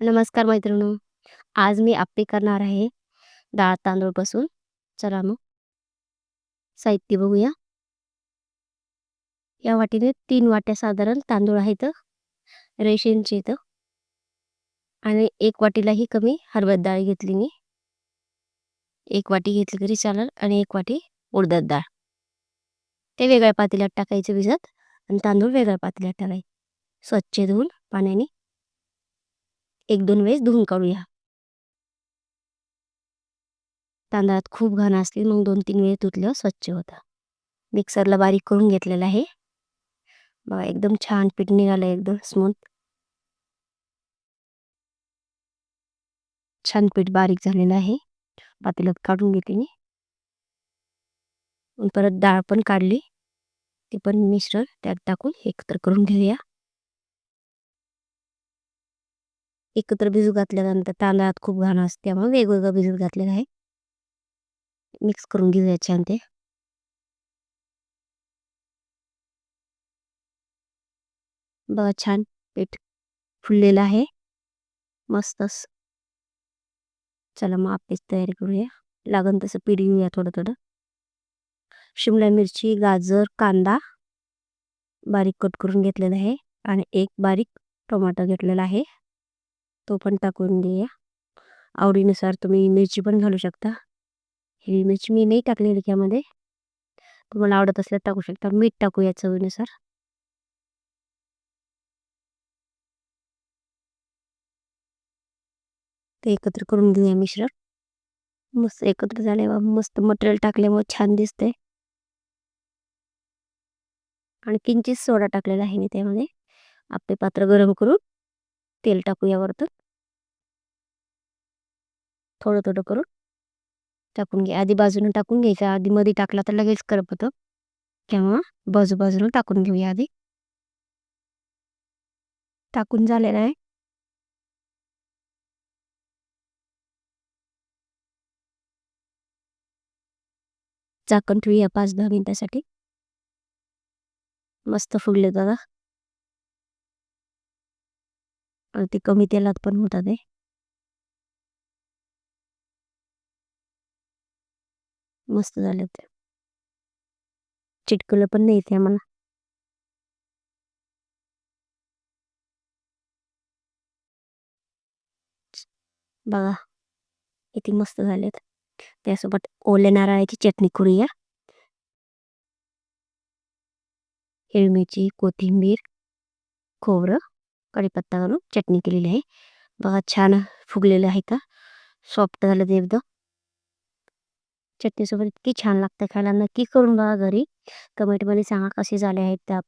नमस्कार मैत्रिणींनो. आज मी आप्पे करणार आहे डाळ तांदूळपासून. चला मग साहित्य बघूया. या वाटीने तीन वाट्या साधारण तांदूळ आहेत रेशनचे इथं आणि एक वाटीलाही कमी हरभरा डाळ घेतली मी एक वाटी घेतली तरी चालेल आणि एक वाटी उडदात डाळ ते वेगळ्या पातेल्यात टाकायचं भिजत आणि तांदूळ वेगळ्या पातेल्यात टाकायचे स्वच्छ धुवून पाण्याने एक दोन वेळेस धुवून काढूया. तांदळात खूप घाण असली मग दोन तीन वेळेस धुतल्यावर स्वच्छ होता. मिक्सरला बारीक करून घेतलेला आहे. बघा एकदम छान पीठ निघालं एकदम स्मूथ. छान पीठ बारीक झालेलं आहे. पातेल्यात काढून घेते मी. परत डाळ पण काढली. ते पण मिश्रण त्यात टाकून एकत्र करून घेऊया. एकत्र भिजू घातल्यानंतर तांदळात खूप घाण असते त्यामुळे वेगवेगळं भिजत घातलेलं आहे. मिक्स करून घेऊया छान ते. बघा छान पीठ फुललेलं आहे. मस्तच चला मग आपलीच तयारी करूया. लागन तसं पीठ घेऊया थोडं थोडं. शिमला मिरची गाजर कांदा बारीक कट करून घेतलेला आहे आणि एक बारीक टोमॅटो घेतलेला आहे. तो पण टाकून घेऊया आवडीनुसार तुम्ही मिरची पण घालू शकता. हिरवी मिरची मी नाही टाकलेली त्यामध्ये तुम्हाला आवडत असल्यास टाकू शकता. मीठ टाकूया चवीनुसार. ते एकत्र करून घेऊया मिश्रण. मस्त एकत्र झाल्यावर मस्त मटेरियल टाकल्यामुळे छान दिसते आणि किंचित सोडा टाकलेला आहे मी त्यामध्ये. आपले पात्र गरम करून तेल टाकूया वरतून. थोडं थोडं करून टाकून घ्या आधी बाजूने टाकून घ्यायचं. आधी मध्ये टाकला तर लगेच करपतं किंवा बाजू बाजूने टाकून घेऊया आधी. टाकून झालेलं आहे. झाकण ठेवूया पाच दहा मिनिटासाठी. मस्त फुगले दादा. आणि ते कमी तेलात पण होतात मस्त झाले होते. चिटकलं पण नाही ते आम्हाला. बघा किती मस्त झालेत त्यासोबत ओल्या नारळाची चटणी करूया. हिरवी मिरची कोथिंबीर खोबरं कढीपत्ता घालून चटणी केलेली आहे. बघा छान फुगलेलं आहे का सॉफ्ट झालं ते एकदम. चटणीसोबत इतकी छान लागतं खायला. नक्की करून बघा घरी. कमेंटमध्ये सांगा कसे झाले आहेत त्या